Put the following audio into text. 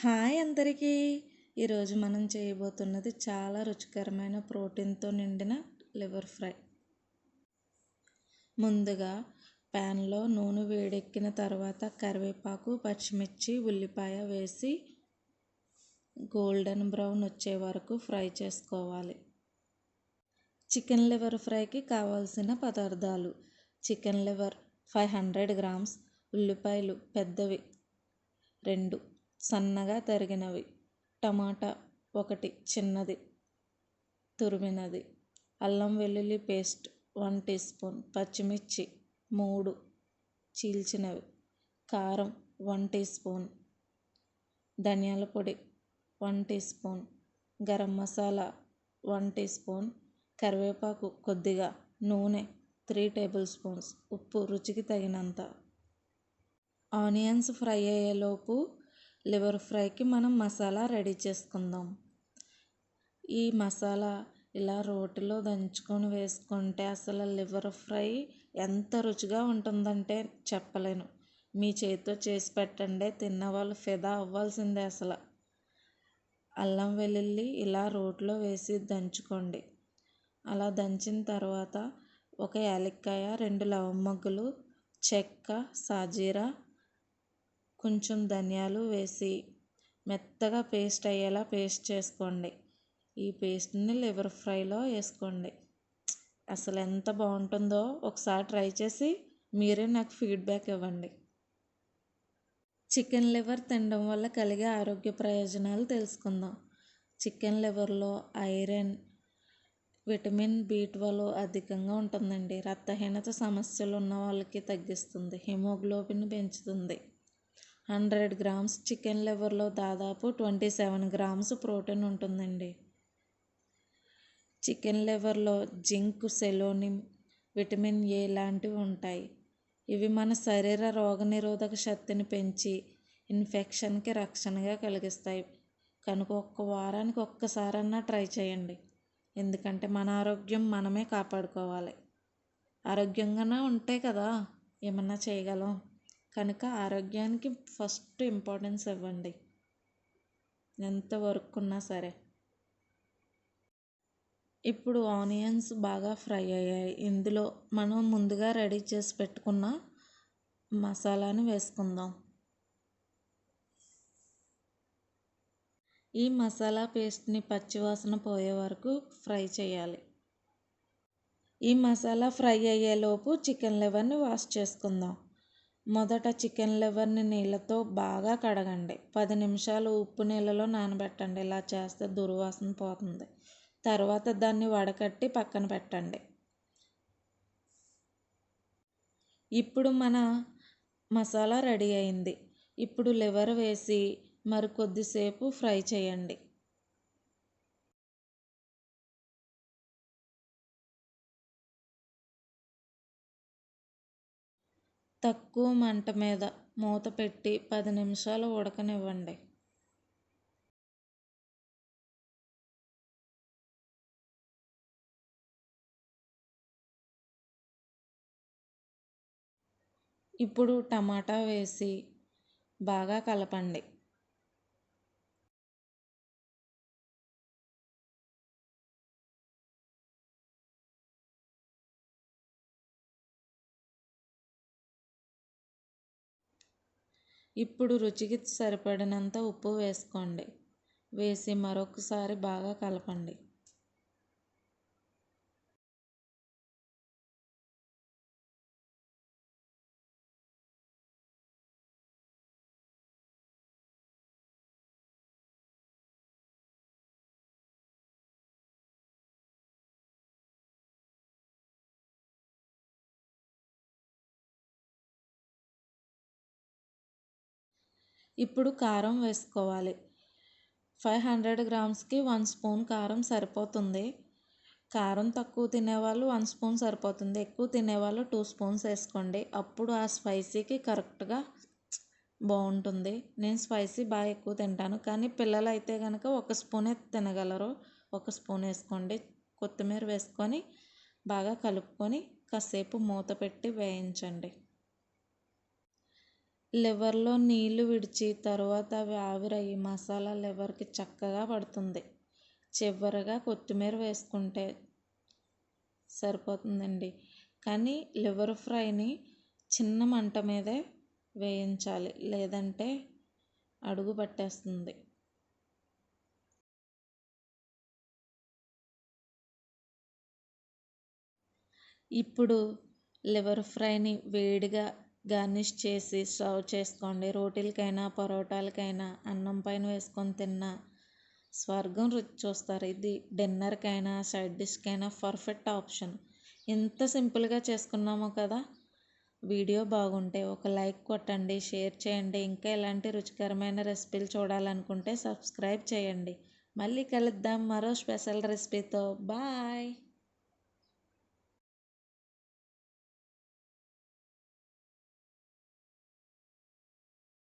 Hi అందరికీ. ఈరోజు మనం చేయబోతున్నది చాలా రుచికరమైన ప్రోటీన్తో నిండిన లివర్ ఫ్రై. ముందుగా ప్యాన్లో నూనె వేడెక్కిన తర్వాత కరివేపాకు పచ్చిమిర్చి ఉల్లిపాయ వేసి గోల్డెన్ బ్రౌన్ వచ్చే వరకు ఫ్రై చేసుకోవాలి. చికెన్ లివర్ ఫ్రైకి కావాల్సిన పదార్థాలు chicken liver five hundred grams ఉల్లిపాయలు పెద్దవి రెండు సన్నగా తరిగినవి. టమాటా ఒకటి చిన్నది తురిమినది. అల్లం వెల్లుల్లి పేస్ట్ వన్ టీ స్పూన్ పచ్చిమిర్చి మూడు చీల్చినవి. కారం వన్ టీ స్పూన్ ధనియాల పొడి one teaspoon garam masala one teaspoon కరివేపాకు కొద్దిగా నూనె త్రీ టేబుల్ స్పూన్స్ ఉప్పు రుచికి తగినంత. ఆనియన్స్ ఫ్రై అయ్యేలోపు లివర్ ఫ్రైకి మనం మసాలా రెడీ చేసుకుందాం. ఈ మసాలా ఇలా రోటిలో దంచుకొని వేసుకుంటే అసలు లివర్ ఫ్రై ఎంత రుచిగా ఉంటుందంటే చెప్పలేను. మీ చేతితో చేసి పెట్టండి తిన్న వాళ్ళు ఫిదా అవ్వాల్సిందే అసలు. అల్లం వెల్లుల్లి ఇలా రోట్లో వేసి దంచుకోండి. అలా దంచిన తర్వాత ఒక యాలక్కాయ రెండు లవంగములు చెక్క సాజీరా కొంచెం ధనియాలు వేసి మెత్తగా పేస్ట్ అయ్యేలా పేస్ట్ చేసుకోండి. ఈ పేస్ట్ని లివర్ ఫ్రైలో వేసుకోండి. అసలు ఎంత బాగుంటుందో ఒకసారి ట్రై చేసి మీరే నాకు ఫీడ్బ్యాక్ ఇవ్వండి. చికెన్ లివర్ తినడం వల్ల కలిగే ఆరోగ్య ప్రయోజనాలు తెలుసుకుందాం. చికెన్ లివర్లో ఐరన్ విటమిన్ బి ట్వెల్వ్ అధికంగా ఉంటుందండి. రక్తహీనత సమస్యలు ఉన్న వాళ్ళకి తగ్గిస్తుంది. హిమోగ్లోబిన్ పెంచుతుంది. హండ్రెడ్ గ్రామ్స్ చికెన్ లివర్లో దాదాపు ట్వంటీ సెవెన్ గ్రామ్స్ ప్రోటీన్ ఉంటుందండి. చికెన్ లివర్లో జింక్ సెలోనిమ్ విటమిన్ ఏ లాంటివి ఉంటాయి. ఇవి మన శరీర రోగనిరోధక శక్తిని పెంచి ఇన్ఫెక్షన్కి రక్షణగా కలిగిస్తాయి. కనుక ఒక్క వారానికి ఒక్కసారన్నా ట్రై చేయండి. ఎందుకంటే మన ఆరోగ్యం మనమే కాపాడుకోవాలి. ఆరోగ్యంగానే ఉంటాయి కదా ఏమన్నా చేయగలం. కనుక ఆరోగ్యానికి ఫస్ట్ ఇంపార్టెన్స్ ఇవ్వండి. ఎంత వర్క్ ఉన్నా సరే. ఇప్పుడు ఆనియన్స్ బాగా ఫ్రై అయ్యాయి. ఇందులో మనం ముందుగా రెడీ చేసి పెట్టుకున్న మసాలాను వేసుకుందాం. ఈ మసాలా పేస్ట్ని పచ్చివాసన పోయే వరకు ఫ్రై చేయాలి. ఈ మసాలా ఫ్రై అయ్యేలోపు చికెన్ లెవర్ని వాష్ చేసుకుందాం. మొదట చికెన్ లివర్ని నీళ్ళతో బాగా కడగండి. పది నిమిషాలు ఉప్పు నీళ్ళలో నానబెట్టండి. ఇలా చేస్తే దుర్వాసన పోతుంది. తర్వాత దాన్ని వడకట్టి పక్కన పెట్టండి. ఇప్పుడు మన మసాలా రెడీ అయింది. ఇప్పుడు లివర్ వేసి మరి కొద్దిసేపు ఫ్రై చేయండి. తక్కువ మంట మీద మూత పెట్టి పది నిమిషాలు ఉడకనివ్వండి. ఇప్పుడు టమాటా వేసి బాగా కలపండి. ఇప్పుడు రుచికి సరిపడినంత ఉప్పు వేసుకోండి. వేసి మరొకసారి బాగా కలపండి. ఇప్పుడు కారం వేసుకోవాలి. ఫైవ్ హండ్రెడ్ గ్రామ్స్కి వన్ స్పూన్ కారం సరిపోతుంది. కారం తక్కువ తినేవాళ్ళు వన్ స్పూన్ సరిపోతుంది. ఎక్కువ తినేవాళ్ళు టూ స్పూన్స్ వేసుకోండి. అప్పుడు ఆ స్పైసీకి కరెక్ట్గా బాగుంటుంది. నేను స్పైసీ బాగా ఎక్కువ తింటాను. కానీ పిల్లలు అయితే కనుక ఒక స్పూనే తినగలరు. ఒక స్పూన్ వేసుకోండి. కొత్తిమీర వేసుకొని బాగా కలుపుకొని కాసేపు మూత పెట్టి వేయించండి. లివర్లో నీళ్ళు విడిచి తర్వాత అవి ఆవిరయ్యి మసాలా లివర్కి చక్కగా పడుతుంది. చివరగా కొత్తిమీర వేసుకుంటే సరిపోతుందండి. కానీ లివర్ ఫ్రైని చిన్న మంట మీదే వేయించాలి. లేదంటే అడుగు పట్టేస్తుంది. ఇప్పుడు లివర్ ఫ్రైని వేడిగా గార్నిష్ చేసి సర్వ్ చేసుకోండి. రోటీలకైనా పరోటాలకైనా అన్నం పైన వేసుకొని తిన్నా స్వర్గం రుచి చూస్తారు. ఇది డిన్నర్కైనా సైడ్ డిష్కైనా పర్ఫెక్ట్ ఆప్షన్. ఎంత సింపుల్గా చేసుకున్నామో కదా! వీడియో బాగుంటే ఒక లైక్ కొట్టండి షేర్ చేయండి. ఇంకా ఇలాంటి రుచికరమైన రెసిపీలు చూడాలనుకుంటే సబ్స్క్రైబ్ చేయండి. మళ్ళీ కలుద్దాం మరో స్పెషల్ రెసిపీతో. బాయ్!